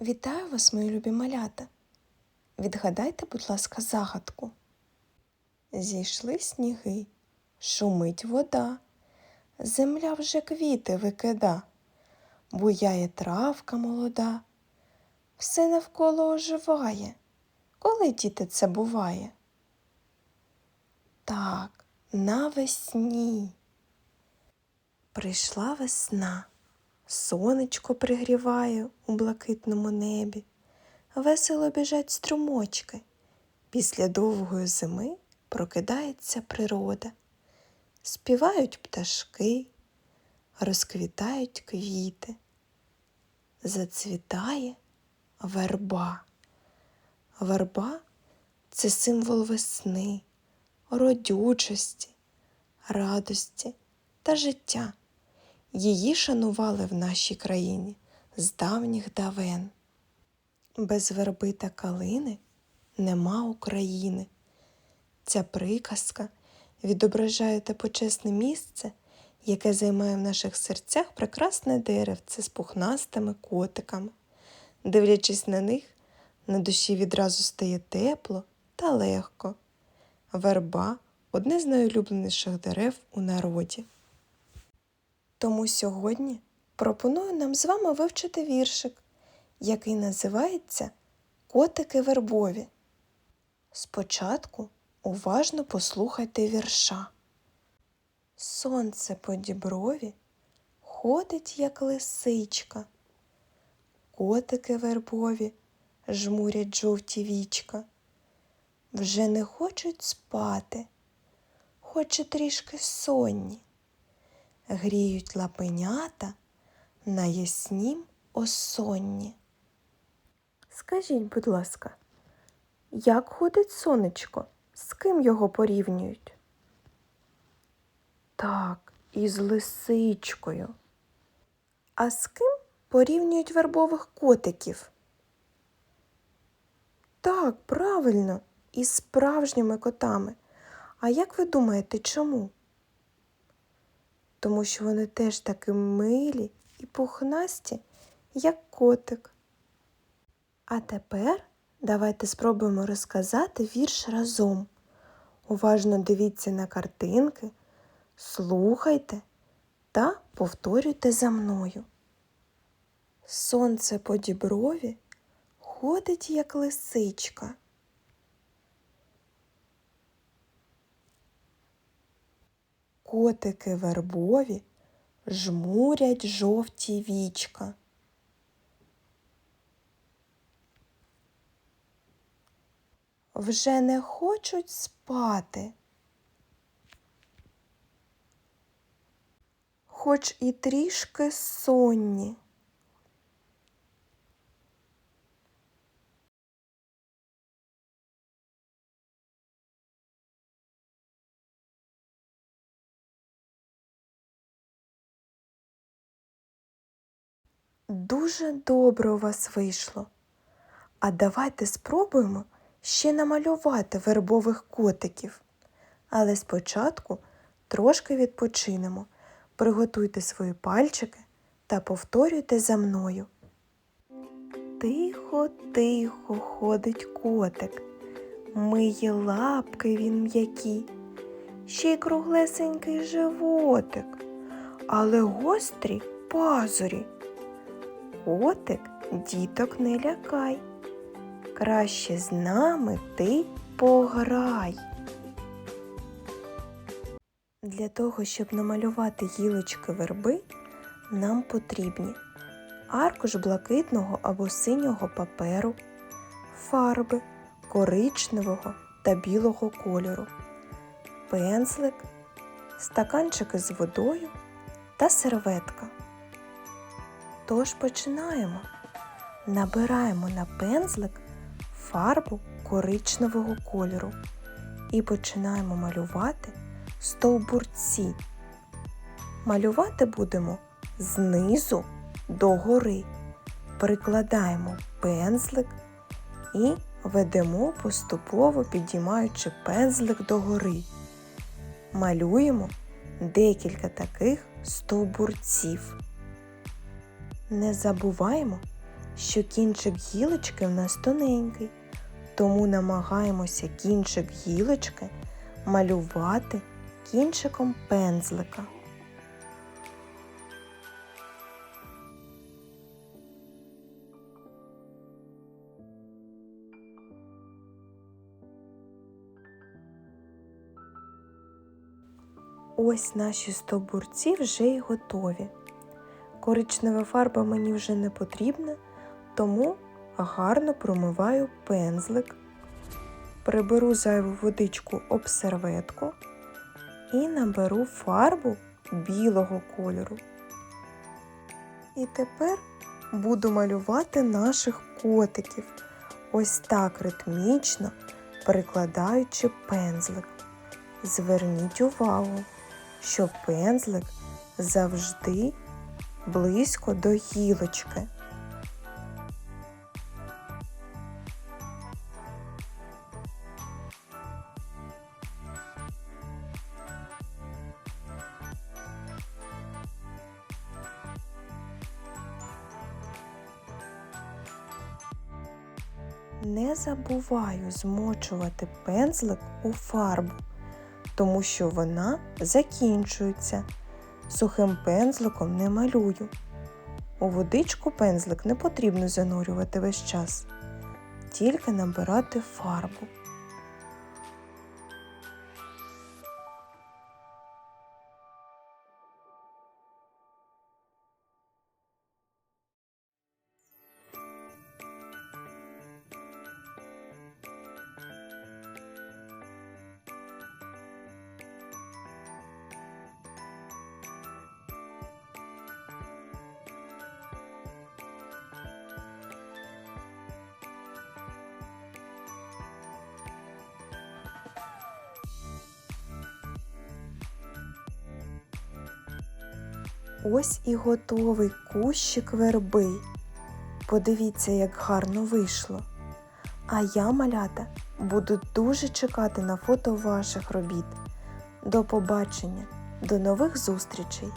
Вітаю вас, мої любі малята. Відгадайте, будь ласка, загадку. Зійшли сніги, шумить вода, земля вже квіти викида, буяє травка молода, все навколо оживає. Коли діти це буває? Так, навесні. Прийшла весна. Сонечко пригріває у блакитному небі, весело біжать струмочки. Після довгої зими прокидається природа, співають пташки, розквітають квіти, зацвітає верба. Верба це символ весни, родючості, радості та життя. Її шанували в нашій країні з давніх давен. Без верби та калини нема України. Ця приказка відображає те почесне місце, яке займає в наших серцях прекрасне деревце з пухнастими котиками. Дивлячись на них, на душі відразу стає тепло та легко. Верба одне з найулюбленіших дерев у народі. Тому сьогодні пропоную нам з вами вивчити віршик, який називається Котики вербові. Спочатку уважно послухайте вірша. Сонце по діброві ходить, як лисичка. Котики вербові жмурять жовті вічка. Вже не хочуть спати, хоч і трішки сонні гріють лапенята на яснім осонні. Скажіть, будь ласка, як ходить сонечко? З ким його порівнюють? Так, із лисичкою. А з ким порівнюють вербових котиків? Так, правильно, із справжніми котами. А як ви думаєте, чому? Тому що вони теж такі милі і пухнасті, як котик. А тепер давайте спробуємо розказати вірш разом. Уважно дивіться на картинки, слухайте та повторюйте за мною. Сонце по діброві ходить, як лисичка. Котики вербові жмурять жовті вічка. Вже не хочуть спати, хоч і трішки сонні. Дуже добре у вас вийшло. А давайте спробуємо ще намалювати вербових котиків. Але спочатку трошки відпочинемо. Приготуйте свої пальчики та повторюйте за мною. Тихо, тихо ходить котик, миє лапки він м'які, ще й круглесенький животик, але гострі пазурі. Котик, діток не лякай. Краще з нами ти пограй. Для того, щоб намалювати гілочки верби, нам потрібні аркуш блакитного або синього паперу, фарби коричневого та білого кольору, пензлик, стаканчики з водою та серветка. Тож починаємо. Набираємо на пензлик фарбу коричневого кольору і починаємо малювати стовбурці. Малювати будемо знизу до гори. Прикладаємо пензлик і ведемо поступово підіймаючи пензлик до гори. Малюємо декілька таких стовбурців. Не забуваємо що кінчик гілочки в нас тоненький, тому намагаємося кінчик гілочки малювати кінчиком пензлика. Ось наші стовбурці вже й готові. Коричнева фарба мені вже не потрібна, тому гарно промиваю пензлик, приберу зайву водичку об серветку і наберу фарбу білого кольору. І тепер буду малювати наших котиків ось так ритмічно перекладаючи пензлик. Зверніть увагу, що пензлик завжди близько до гілочки. Не забуваю змочувати пензлик у фарбу, тому що вона закінчується. Сухим пензликом не малюю. У водичку пензлик не потрібно занурювати весь час, тільки набирати фарбу. Ось і готовий кущик верби. Подивіться, як гарно вийшло. А я, малята, буду дуже чекати на фото ваших робіт. До побачення, до нових зустрічей!